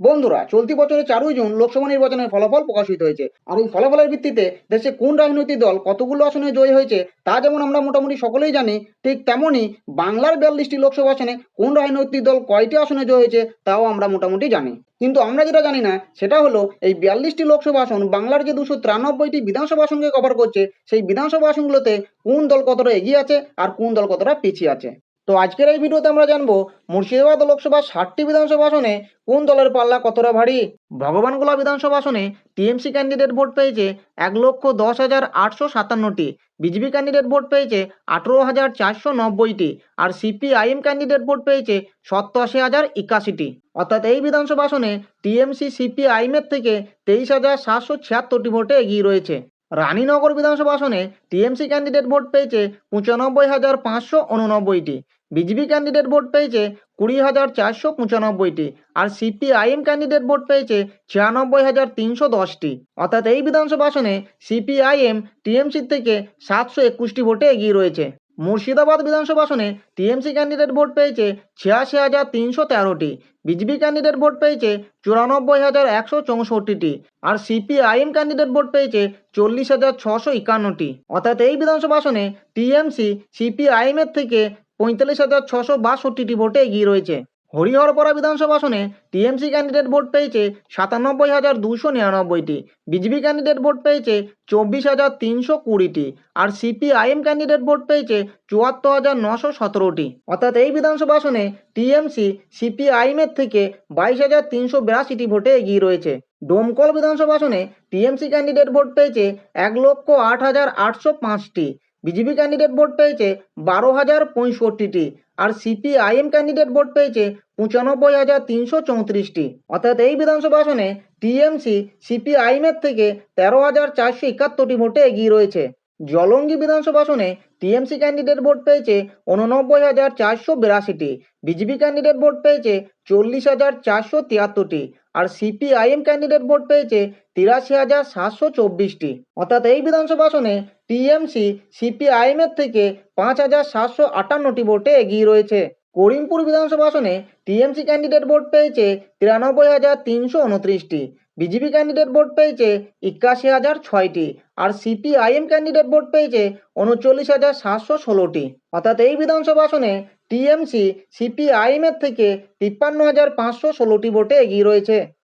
বন্ধুরা, চলতি বছরের চারই জুন লোকসভা নির্বাচনের ফলাফল প্রকাশিত হয়েছে। আর এই ফলাফলের ভিত্তিতে দেশে কোন রাজনৈতিক দল কতগুলো আসনে জয়ী হয়েছে, তা যেমন আমরা মোটামুটি সকলেই জানি, ঠিক তেমনই বাংলার বিয়াল্লিশটি লোকসভা আসনে কোন রাজনৈতিক দল কয়টি আসনে জয় হয়েছে, তাও আমরা মোটামুটি জানি। কিন্তু আমরা যেটা জানি না, সেটা হলো এই বিয়াল্লিশটি লোকসভা আসন বাংলার যে দুশো তিরানব্বইটি বিধানসভা আসনকে কভার করছে, সেই বিধানসভা আসনগুলোতে কোন দল কতটা এগিয়ে আছে আর কোন দল কতটা পিছিয়ে আছে। তো আজকের এই ভিডিওতে আমরা জানব মুর্শিদাবাদ লোকসভা ষাটটি বিধানসভা আসনে কোন দলের পাল্লা কতটা ভারী? ভগবানগোলা বিধানসভা আসনে টিএমসি ক্যান্ডিডেট ভোট পেয়েছে এক লক্ষ দশ হাজার আটশো সাতান্নটি, বিজেপি ক্যান্ডিডেট ভোট পেয়েছে আঠেরো হাজার চারশো নব্বইটি আর সিপিআইএম ক্যান্ডিডেট ভোট পেয়েছে সপ্তাশি হাজার একাশিটি। অর্থাৎ এই বিধানসভা আসনে টিএমসি সিপিআইএমের থেকে তেইশ হাজার সাতশো ছিয়াত্তরটি ভোটে এগিয়ে রয়েছে। রানীনগর বিধানসভা আসনে টিএমসি ক্যান্ডিডেট ভোট পেয়েছে পঁচানব্বই হাজার পাঁচশো উননব্বইটি। বিজেপি ক্যান্ডিডেট ভোট পেয়েছে কুড়ি হাজার চারশো পঁচানব্বইটি। আর সিপিআইএম ক্যান্ডিডেট ভোট পেয়েছে ছিয়ানব্বই হাজার তিনশো দশটি। অর্থাৎ এই বিধানসভা আসনে সিপিআইএম টিএমসির থেকে সাতশো একুশটি ভোটে এগিয়ে রয়েছে। মুর্শিদাবাদ বিধানসভা আসনে টিএমসি ক্যান্ডিডেট ভোট পেয়েছে ছিয়াশি হাজার তিনশো তেরোটি, বিজেপি ক্যান্ডিডেট ভোট পেয়েছে চুরানব্বই হাজার একশো চৌষট্টিটি আর সিপিআইএম ক্যান্ডিডেট ভোট পেয়েছে চল্লিশ হাজার ছশো একান্নটি। অর্থাৎ এই বিধানসভা আসনে টিএমসি সিপিআইএমের থেকে পঁয়তাল্লিশ হাজার ছশো বাষট্টিটি ভোটে এগিয়ে রয়েছে। হরিহরপাড়া বিধানসভা আসনে টিএমসি ক্যান্ডিডেট ভোট পেয়েছে সাতানব্বই হাজার দুশো নিরানব্বইটি। বিজেপি ক্যান্ডিডেট ভোট পেয়েছে চব্বিশ হাজার তিনশো কুড়িটি। আর সিপিআইএম ক্যান্ডিডেট ভোট পেয়েছে চুয়াত্তর হাজার নশো সতেরোটি। অর্থাৎ এই বিধানসভা আসনে টিএমসি সিপিআইএম এর থেকে বাইশ হাজার তিনশো বিরাশিটি ভোটে এগিয়ে রয়েছে। ডোমকল বিধানসভা আসনে টিএমসি ক্যান্ডিডেট ভোট পেয়েছে এক লক্ষ আট হাজার আটশো পাঁচটি। বিজেপি ক্যান্ডিডেট ভোট পেয়েছে বারো হাজার পঁয়ষট্টিটি আর সিপিআইএম ক্যান্ডিডেট ভোট পেয়েছে পঁচানব্বই হাজার তিনশো চৌত্রিশটি। অর্থাৎ এই বিধানসভা আসনে টিএমসি সিপিআইএমের থেকে তেরো হাজার চারশো একাত্তরটি ভোটে এগিয়ে রয়েছে। জলঙ্গি বিধানসভা আসনে টিএমসি ক্যান্ডিডেট ভোট পেয়েছে উননব্বই হাজার চারশো বিরাশিটি। বিজেপি ক্যান্ডিডেট ভোট পেয়েছে চল্লিশ হাজার চারশো তিয়াত্তরটি। আর সিপিআইএম ক্যান্ডিডেট ভোট পেয়েছে তিরাশি হাজার সাতশো চব্বিশটি। অর্থাৎ এই বিধানসভা আসনে টিএমসি সিপিআইএমের থেকে পাঁচ হাজার সাতশো আটান্নটি ভোটে এগিয়ে রয়েছে। করিমপুর বিধানসভা আসনে টিএমসি ক্যান্ডিডেট ভোট পেয়েছে তিরানব্বই হাজার তিনশো উনত্রিশটি। বিজেপি ক্যান্ডিডেট ভোট পেয়েছে একাশি হাজার ছয়টি। আর সিপিআইএম ক্যান্ডিডেট ভোট পেয়েছে উনচল্লিশ হাজার সাতশো ষোলোটি। অর্থাৎ এই বিধানসভা আসনে টিএমসি সিপিআইএমের থেকে তিপ্পান্ন হাজার পাঁচশো ষোলোটি ভোটে এগিয়ে রয়েছে।